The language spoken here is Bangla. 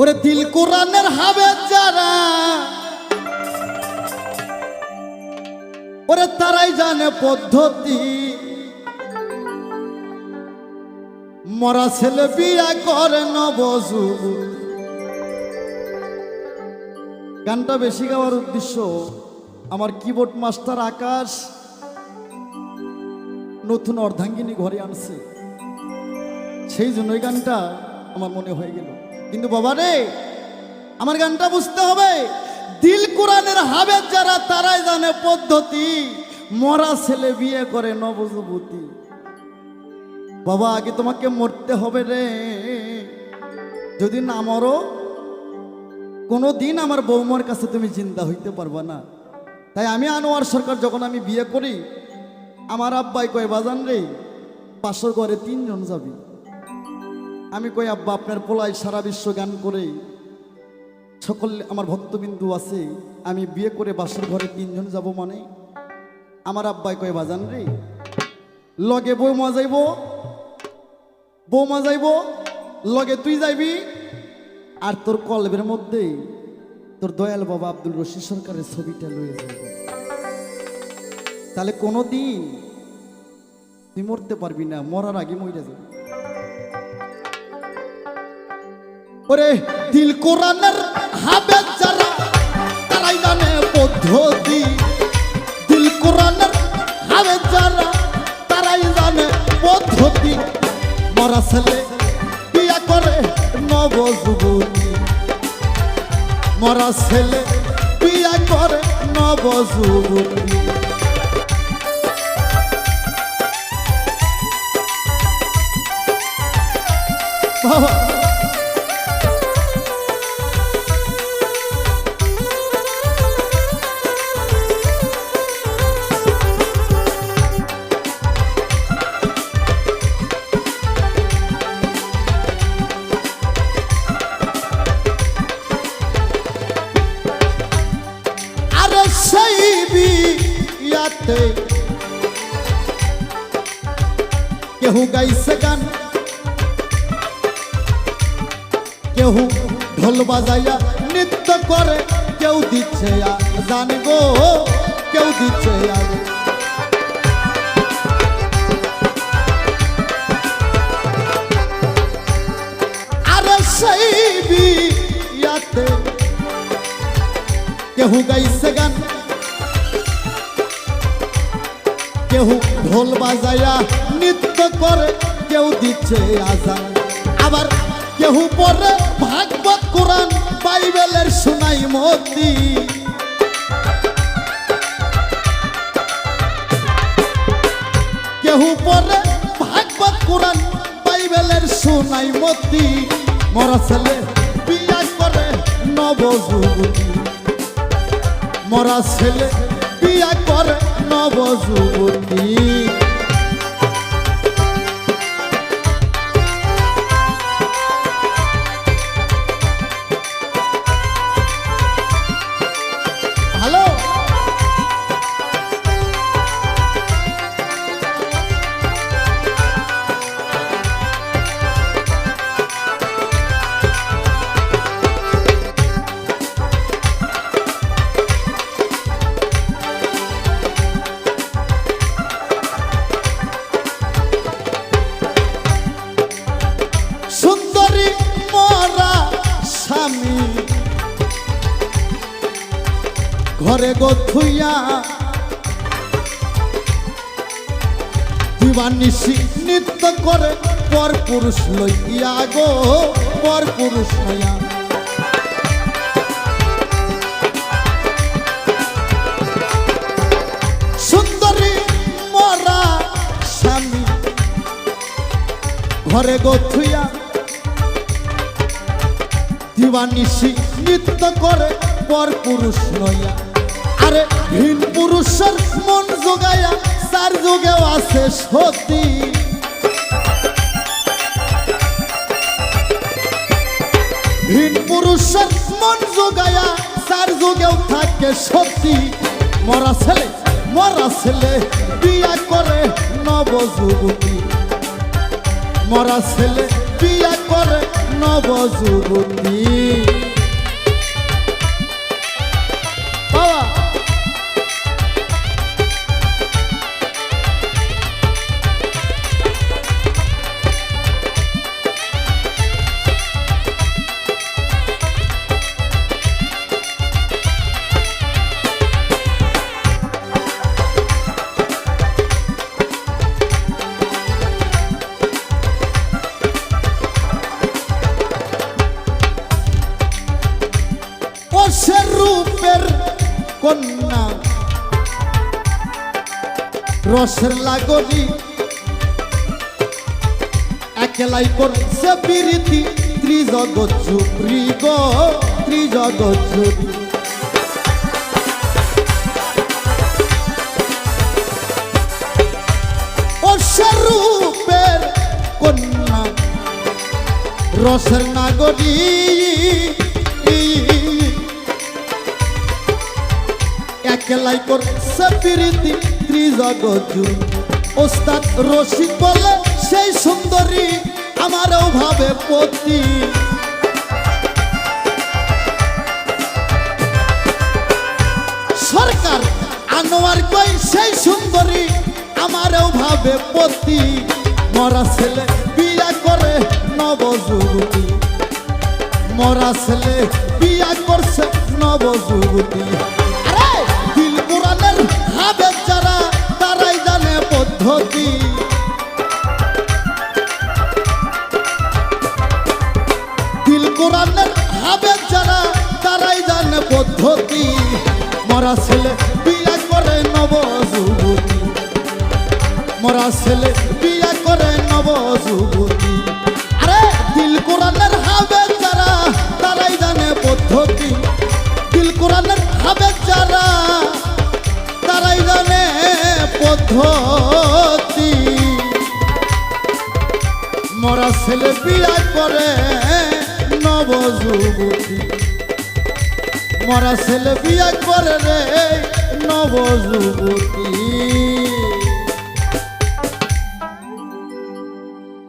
ওরে দিল কোরআনের হাবে যারা, ওরে তারাই জানে পদ্ধতি। মরা ছেলে বিয়া করে নবজুব গানটা বেশি গাওয়ার উদ্দেশ্য, আমার কিবোর্ড মাস্টার আকাশ নতুন অর্ধাঙ্গিনী ঘরে আনছে। সেই জন্য গানটা আমার মনে হয়ে গেল। কিন্তু বাবা রে, আমার গানটা বুঝতে হবে। দিল কোরআনের হাবে যারা, তারাই জানে পদ্ধতি। মরা ছেলে বিয়ে করে নবযুবতী। বাবা, আগে তোমাকে মরতে হবে রে। যদি না মরো কোনো দিন আমার বৌমার কাছে তুমি চিন্তা হইতে পারবা না। তাই আমি আনোয়ার সরকার যখন আমি বিয়ে করি, আমার আব্বাই কয়, বাজান রে, পাশের ঘরে তিনজন যাবি। আমি কই, আব্বা, আপনার পোলায় সারা বিশ্ব গান করে, সকল আমার ভক্তবিন্দু আছে, আমি বিয়ে করে বাসর ঘরে তিনজন যাব মানে? আমার আব্বাই কয়, বাজান রে, লগে বৌমা যাইব বৌমা যাইব, লগে তুই যাইবি, আর তোর কলবের মধ্যে তোর দয়াল বাবা আব্দুল রশিদ সরকারের ছবিটা লয়ে যাবে তাহলে কোনো দিন তুই মরতে পারবি না, মরার আগে মরে যাবে। ওরে দিল কোরআনের হাবে যারা, তারাই জানে পদ্ধতি। দিল কোরআনের হাবে যারা, তারাই জানে পদ্ধতি। মরা ছেলে বিয়া করে নবযুবতী মরা ছেলে বিয়া করে নবযুবতী বাবা। আরে কেহু গাইছে গান কেহু ঢোল বাজাইয়া নৃত্য করে কেউ দিচ্ছে জানব কেউ দিচ্ছে আরে সেই কেহু গাইছে গান। কেহু ঢোল বাজায়া নৃত্য করে, কেউ দিচ্ছে আজান। আবার কেহু পরে ভাগবত কোরআন, বাইবেলের শোনাই মতি। কেহু পরে ভাগবত কোরআন, বাইবেলের শোনাই মতি। মরা ছেলে বিয়া করে নবযুবতী। মরা ছেলে বিয়া করে নবযুবতী। স্বামী ঘরে গথুইয়া দিবানিসি নৃত্য করে, পর পুরুষ লইয়া গো, পর পুরুষ লইয়া। সুন্দরী মরা স্বামী, ঘরে গথুইয়া দিবানিসি নৃত্য করে পর পুরুষ নইয়া আরে ভিন পুরুষের মন যোগায়া চার যুগেও আছে সতী। ভিন পুরুষের মন যোগায়া চার যুগেও থাকে সতী। মরা ছেলে মরা ছেলে, বিয়া করে নবযুবতী। মরা ছেলে, বিয়া নবযুবতী রসের লাগনি। একেলাই করছে প্রীতি। ত্রিজগৎ জুরি গো, ত্রিজগৎ জুরি রূপের কন্যা, রসের নাগরী একলাই করছে প্রীতি। ত্রিজগৎ জুড়ি ওস্তাদ রসিক বলে, সেই সুন্দরী আমারও ভাবে পতি। সরকার আনোয়ার কই, সেই সুন্দরী আমারও ভাবে পতি। মরা ছেলে বিয়া করে নবযুবতী। মরা ছেলে বিয়া করছে নবযুবতী। দিল কোরআনের হাবে যারা, তারাই জানে পদ্ধতি। মরা ছেলে বিয়া করে নবযুবতী। মরা ছেলে বিয়া করে নবযুবতী। আরে, দিল কোরআনের হাবে যারা, তারাই জানে পদ্ধতি। দিল কোরআনের হাবে যারা, তারাই জানে পদ্ধতি। মরা ছেলে বিয়া করে নবযুবতী। মরা ছেলে বিয়ে করে রে নবযুবতী।